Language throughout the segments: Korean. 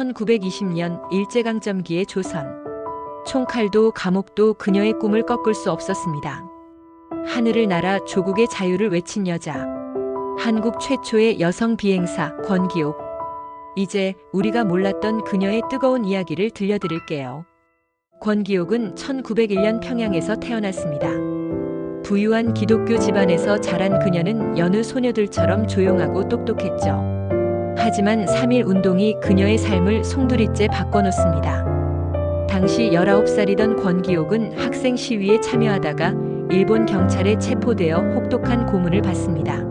1920년 일제강점기의 조선. 총칼도 감옥도 그녀의 꿈을 꺾을 수 없었습니다. 하늘을 날아 조국의 자유를 외친 여자. 한국 최초의 여성 비행사 권기옥. 이제 우리가 몰랐던 그녀의 뜨거운 이야기를 들려드릴게요. 권기옥은 1901년 평양에서 태어났습니다. 부유한 기독교 집안에서 자란 그녀는 여느 소녀들처럼 조용하고 똑똑했죠. 하지만 3.1 운동이 그녀의 삶을 송두리째 바꿔놓습니다. 당시 19살이던 권기옥은 학생 시위에 참여하다가 일본 경찰에 체포되어 혹독한 고문을 받습니다.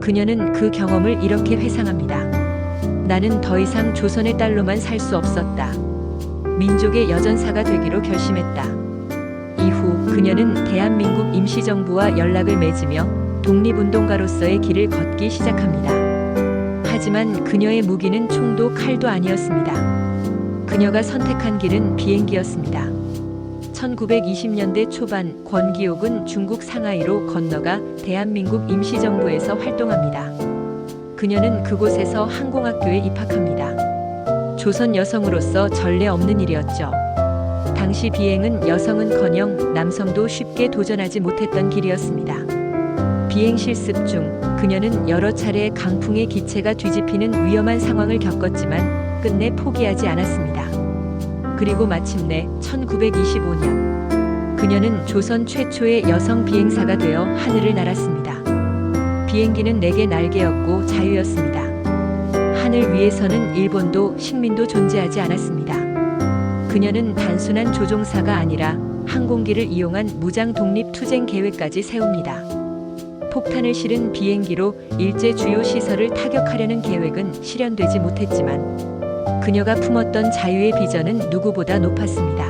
그녀는 그 경험을 이렇게 회상합니다. 나는 더 이상 조선의 딸로만 살 수 없었다. 민족의 여전사가 되기로 결심했다. 이후 그녀는 대한민국 임시정부와 연락을 맺으며 독립운동가로서의 길을 걷기 시작합니다. 하지만 그녀의 무기는 총도 칼도 아니었습니다. 그녀가 선택한 길은 비행기였습니다. 1920년대 초반 권기옥은 중국 상하이로 건너가 대한민국 임시정부에서 활동합니다. 그녀는 그곳에서 항공학교에 입학합니다. 조선 여성으로서 전례 없는 일이었죠. 당시 비행은 여성은커녕 남성도 쉽게 도전하지 못했던 길이었습니다. 비행 실습 중 그녀는 여러 차례 강풍의 기체가 뒤집히는 위험한 상황을 겪었지만 끝내 포기하지 않았습니다. 그리고 마침내 1925년 그녀는 조선 최초의 여성 비행사가 되어 하늘을 날았습니다. 비행기는 내게 날개였고 자유였습니다. 하늘 위에서는 일본도 식민도 존재하지 않았습니다. 그녀는 단순한 조종사가 아니라 항공기를 이용한 무장 독립 투쟁 계획까지 세웁니다. 폭탄을 실은 비행기로 일제 주요 시설을 타격하려는 계획은 실현되지 못했지만 그녀가 품었던 자유의 비전은 누구보다 높았습니다.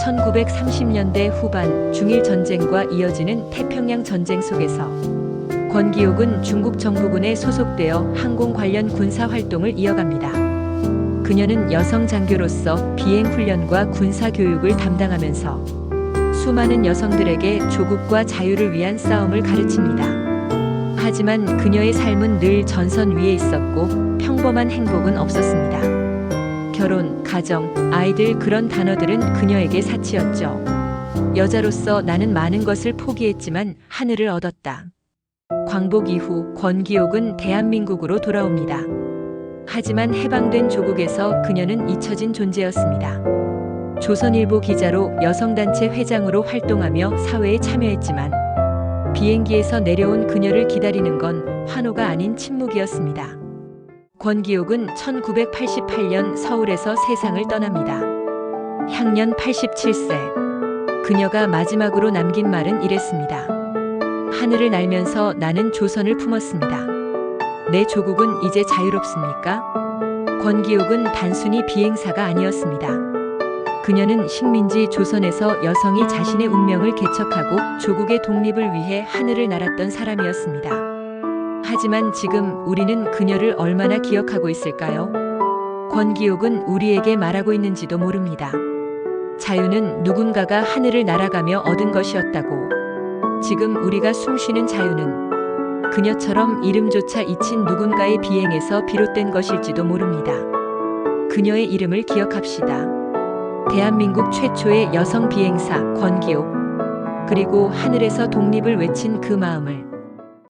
1930년대 후반 중일 전쟁과 이어지는 태평양 전쟁 속에서 권기옥은 중국 정부군에 소속되어 항공 관련 군사 활동을 이어갑니다. 그녀는 여성 장교로서 비행 훈련과 군사 교육을 담당하면서 수많은 여성들에게 조국과 자유를 위한 싸움을 가르칩니다. 하지만 그녀의 삶은 늘 전선 위에 있었고 평범한 행복은 없었습니다. 결혼, 가정, 아이들 그런 단어들은 그녀에게 사치였죠. 여자로서 나는 많은 것을 포기했지만 하늘을 얻었다. 광복 이후 권기옥은 대한민국으로 돌아옵니다. 하지만 해방된 조국에서 그녀는 잊혀진 존재였습니다. 조선일보 기자로 여성단체 회장으로 활동하며 사회에 참여했지만 비행기에서 내려온 그녀를 기다리는 건 환호가 아닌 침묵이었습니다. 권기옥은 1988년 서울에서 세상을 떠납니다. 향년 87세. 그녀가 마지막으로 남긴 말은 이랬습니다. 하늘을 날면서 나는 조선을 품었습니다. 내 조국은 이제 자유롭습니까? 권기옥은 단순히 비행사가 아니었습니다. 그녀는 식민지 조선에서 여성이 자신의 운명을 개척하고 조국의 독립을 위해 하늘을 날았던 사람이었습니다. 하지만 지금 우리는 그녀를 얼마나 기억하고 있을까요? 권기옥은 우리에게 말하고 있는지도 모릅니다. 자유는 누군가가 하늘을 날아가며 얻은 것이었다고. 지금 우리가 숨쉬는 자유는 그녀처럼 이름조차 잊힌 누군가의 비행에서 비롯된 것일지도 모릅니다. 그녀의 이름을 기억합시다. 대한민국 최초의 여성 비행사 권기옥. 그리고 하늘에서 독립을 외친 그 마음을